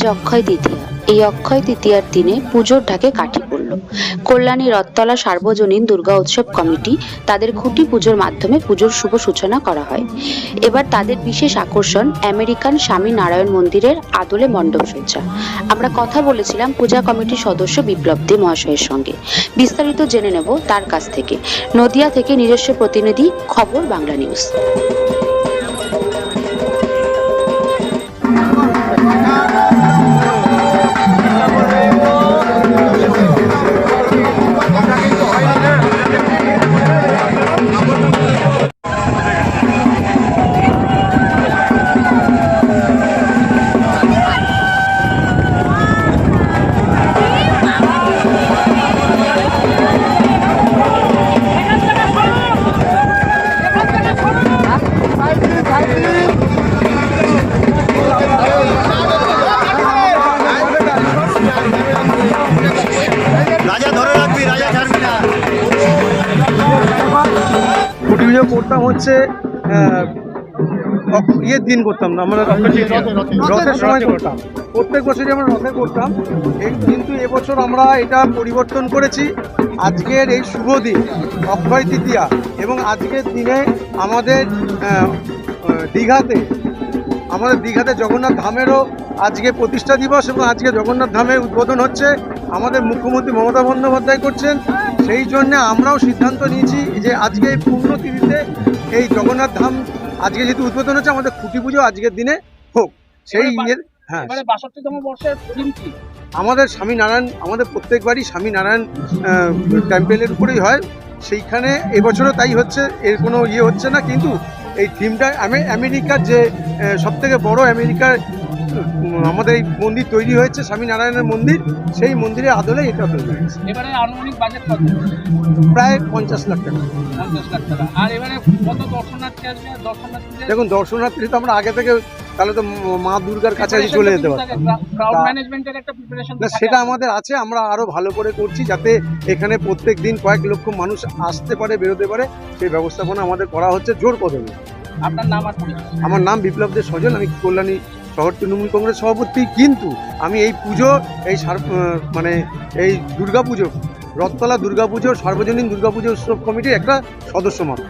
অক্ষয় তৃতীয়া। এই অক্ষয় তৃতীয়ার দিনে পুজোর ঢাকে কাঠি পড়ল। কল্যাণী রথতলা সার্বজনীন দুর্গা উৎসব কমিটি তাদের খুঁটি পুজোর মাধ্যমে পুজোর শুভ সূচনা করা হয়। এবার তাদের বিশেষ আকর্ষণ আমেরিকান স্বামী নারায়ণ মন্দিরের আদলে মণ্ডপ সজ্জা আমরা কথা বলেছিলাম পূজা কমিটির সদস্য বিপ্লব দে মহাশয়ের সঙ্গে। বিস্তারিত জেনে নেব তার কাছ থেকে। নদিয়া থেকে নিজস্ব প্রতিনিধি খবর বাংলা নিউজ। কুটি পুজো করতাম হচ্ছে ইয়ের দিন করতাম না আমরা রথের সময় করতাম। প্রত্যেক বছরই আমরা রথে করতাম। এই কিন্তু এবছর আমরা এটা পরিবর্তন করেছি। আজকের এই শুভ দিন অক্ষয় তৃতীয়া এবং আজকের দিনে আমাদের দীঘাতে আমাদের দীঘাতে জগন্নাথ ধামেরও আজকে প্রতিষ্ঠা দিবস এবং আজকে জগন্নাথ ধামের উদ্বোধন হচ্ছে আমাদের মুখ্যমন্ত্রী মমতা বন্দ্যোপাধ্যায় করছেন। সেই জন্য আমরাও সিদ্ধান্ত নিয়েছি যে আজকে এই পুণ্যতিথিতে এই জগন্নাথ ধাম আজকে যেহেতু উদ্বোধন হচ্ছে আমাদের খুঁটি পুজো আজকের দিনে হোক। সেই ইয়ের হ্যাঁ। আমাদের স্বামীনারায়ণ আমাদের প্রত্যেকবারই স্বামীনারায়ণ টেম্পেলের উপরেই হয়। সেইখানে এবছরও তাই হচ্ছে এর কোনো ইয়ে হচ্ছে না। কিন্তু এই থিমটা আমি আমেরিকার যে সব থেকে বড় আমেরিকার আমাদের এই মন্দির তৈরি হয়েছে স্বামীনারায়ণের মন্দির সেই মন্দিরের আদলে এটা তৈরি হয়েছে। এবারে আনুমানিক বাজেট কত? প্রায় পঞ্চাশ লাখ টাকা। পঞ্চাশ লাখ টাকা। আর এবারে কত দর্শনার্থী আসবে? দর্শনার্থী দেখুন দর্শনার্থী তো আমরা আগে থেকে তাহলে তো মা দুর্গার কাছাকাছি চলে যেতে পারতাম। না সেটা আমাদের আছে আমরা আরও ভালো করে করছি যাতে এখানে প্রত্যেক দিন কয়েক লক্ষ মানুষ আসতে পারে বেরোতে পারে। সেই ব্যবস্থাপনা আমাদের করা হচ্ছে জোর কদমে। আপনার নাম আমার নাম বিপ্লব দে সজল আমি কল্যাণী শহর তৃণমূল কংগ্রেস সভাপতি। কিন্তু আমি এই পুজো এই মানে এই দুর্গা পুজো রথতলা দুর্গা পুজো সার্বজনীন দুর্গা পুজো উৎসব কমিটির একটা সদস্য মাত্র।